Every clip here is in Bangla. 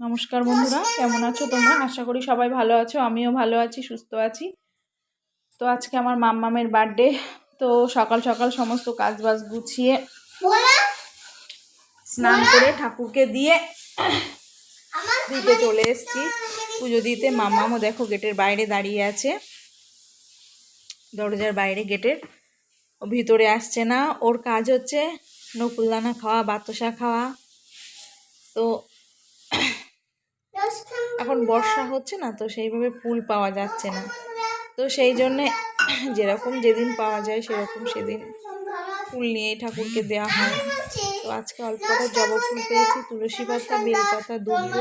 নমস্কার বন্ধুরা, কেমন আছো তোমরা? আশা করি সবাই ভালো আছো, আমিও ভালো আছি, সুস্থ আছি। তো আজকে আমার মাম্মামের বার্থডে তো সকাল সকাল সমস্ত কাজ বাজ গুছিয়ে স্নান করে ঠাকুরকে দিয়ে দিতে চলে এসেছি। পুজো দিতে মাম্মামও দেখো গেটের বাইরে দাঁড়িয়ে আছে। দরজার বাইরে গেটের ভিতরে আসছে না। ওর কাজ হচ্ছে নকুলদানা খাওয়া, বাতাসা খাওয়া। তো এখন বর্ষা হচ্ছে না, তো সেইভাবে ফুল পাওয়া যাচ্ছে না। তো সেই জন্যে যেরকম যেদিন পাওয়া যায় সেরকম সেদিন ফুল নিয়ে ঠাকুরকে দেওয়া হয়। তো আজকে অল্প কটা জবা ফুল পেয়েছি, তুলসী পাতা বেলপাতা দুব্বো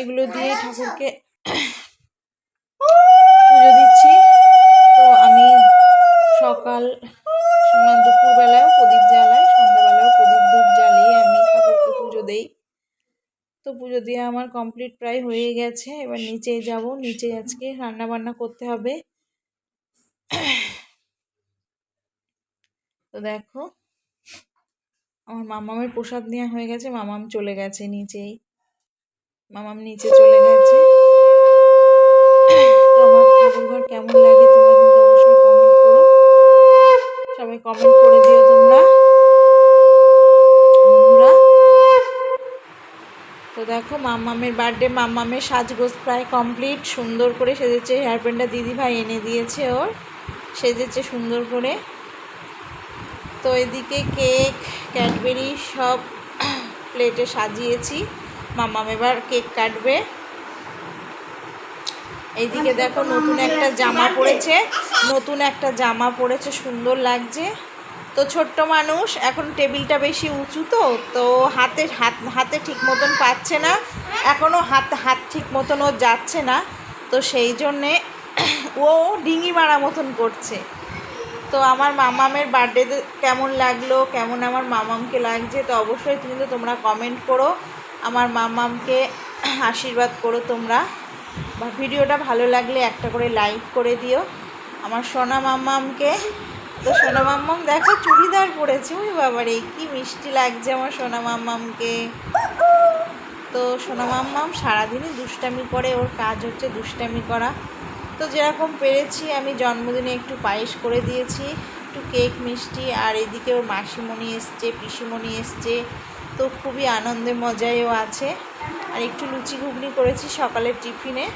এগুলো দিয়ে ঠাকুরকে পুজো দিচ্ছি। তো আমি সকাল দুপুরবেলায়ও প্রদীপ জ্বালাই, সন্ধ্যাবেলায়ও প্রদীপ ধূপ জ্বালিয়ে আমি ঠাকুরকে পুজো দেই। তো পুজো দিয়ে আমার কমপ্লিট প্রায় হয়ে গেছে। এবার নিচে যাব। নিচে আজকে রান্না বান্না করতে হবে। তো দেখো, আমার মামামের প্রসাদ নেওয়া হয়ে গেছে। মামাম চলে গেছে নিচেই। মামাম নিচে চলে গেছে। তো আমার কেমন লাগে তোমরা কিন্তু অবশ্যই কমেন্ট করো। সবাই কমেন্ট করে দিও তোমরা বন্ধুরা তো দেখো, মাম্মামের বার্থডে মাম্মামের সাজগোজ প্রায় কমপ্লিট সুন্দর করে সেজেছে হেয়ার প্যান্টটা দিদিভাই এনে দিয়েছে ওর। সেজেছে সুন্দর করে। তো এদিকে কেক ক্যাডবেরি সব প্লেটে সাজিয়েছি। মাম্মাম এবার কেক কাটবে। এইদিকে দেখো, নতুন একটা জামা পড়েছে। নতুন একটা জামা পড়েছে, সুন্দর লাগছে। তো ছোট্ট মানুষ, এখন টেবিলটা বেশি উঁচু তো তো হাতে, হাত, হাতে ঠিক মতন পাচ্ছে না। এখনও হাত হাত ঠিক মতন ও যাচ্ছে না, তো সেই জন্যে ও ডিঙি মারা মতন করছে। তো আমার মামামের বার্থডেতে কেমন লাগল, কেমন আমার মামামকে লাগছে, তো অবশ্যই কিন্তু তোমরা কমেন্ট করো। আমার মামামকে আশীর্বাদ করো তোমরা। বা ভিডিওটা ভালো লাগলে একটা করে লাইক করে দিও। আমার সোনা মাম্মামকে তো সোনা মাম্মাম দেখো চুড়িদার পরেছে। ওই বাবারে, কি মিষ্টি লাগছে আমার সোনা মাম্মামকে। তো সোনা মাম্মাম সারাদিনই দুষ্টামি করে, ওর কাজ হচ্ছে দুষ্টামি করা। তো যেরকম পেরেছি, আমি জন্মদিনে একটু পায়েস করে দিয়েছি, একটু কেক মিষ্টি, আর এদিকে ওর মাসিমণি এসছে, পিসিমণি এসছে। তো খুবই আনন্দে মজায়ও আছে। আর একটু লুচি ঘুগনি করেছি সকালের টিফিনে।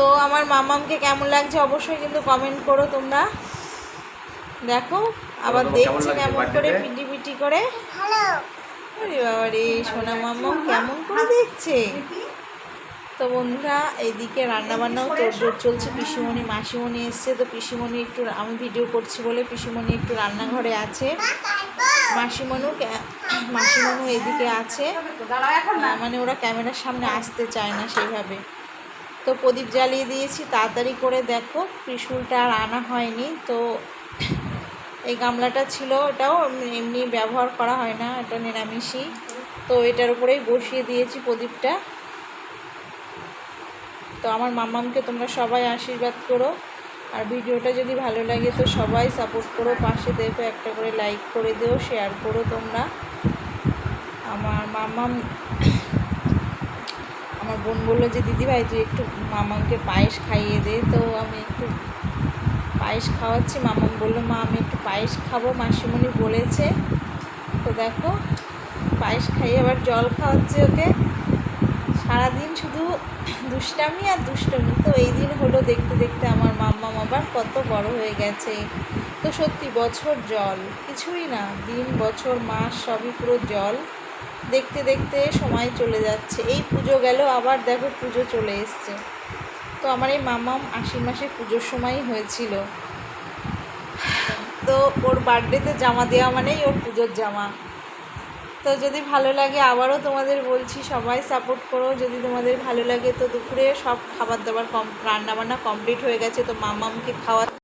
তো আমার মামামকে কেমন লাগছে অবশ্যই কিন্তু কমেন্ট করো তোমরা। দেখো আবার দেখছি কেমন করে পিটি পিটি করে। আরে বাবা রে সোনা মাম্মাম কেমন করে দেখছে? তো বন্ধুরা এইদিকে রান্নাবান্নাও তোড়জোড় চলছে। পিসিমণি মাসিমণি এসছে তো পিসিমণি একটু আমি ভিডিও করছি বলে পিসিমণি একটু রান্নাঘরে আছে। মাসিমণু মাসিমণু এদিকে আছে। মানে ওরা ক্যামেরার সামনে আসতে চায় না সেইভাবে। তো প্রদীপ জ্বালিয়ে দিয়েছি, তাড়াতাড়ি করে দেখো ত্রিশুলটা আর আনা হয়নি। তো এই গামলাটা ছিল, এটাও এমনি ব্যবহার করা হয় না, এটা নিরামিষই। তো এটার উপরেই বসিয়ে দিয়েছি প্রদীপটা। তো আমার মামামকে তোমরা সবাই আশীর্বাদ করো। আর ভিডিওটা যদি ভালো লাগে তো সবাই সাপোর্ট করো, পাশে দেখো একটা করে লাইক করে দিও শেয়ার করো তোমরা। আমার মামাম আমার বোন বলল যে দিদিভাই তুই একটু মামাকে পায়েস খাইয়ে দে। তো আমি একটু পায়েস খাওয়াচ্ছি। মামাম বলল, মা, আমি একটু পায়েস খাব। মাসিমণি বলেছে, তো দেখো, পায়েস খাইয়ে আবার জল খাওয়াচ্ছে ওকে। সারাদিন শুধু দুষ্টামি আর দুষ্টামি। তো এই দিন হলো দেখতে দেখতে আমার মাম্মাম আবার কত বড় হয়ে গেছে। তো সত্যি, বছর জল, কিছুই না। দিন, বছর, মাস, সবই পুরো জল। দেখতে দেখতে সময় চলে যাচ্ছে। এই পুজো গেল, আবার দেখো পুজো চলে এসছে। তো আমার এই মামাম আশি মাসে পুজোর সময়ই হয়েছিল। তো ওর বার্থডেতে জামা দেওয়া মানেই ওর পুজোর জামা। তো যদি ভালো লাগে আবারও তোমাদের বলছি, সবাই সাপোর্ট করো। যদি তোমাদের ভালো লাগে তো দুপুরে সব খাবার দাবার কম, রান্নাবান্না কমপ্লিট হয়ে গেছে, তো মামামকে খাওয়া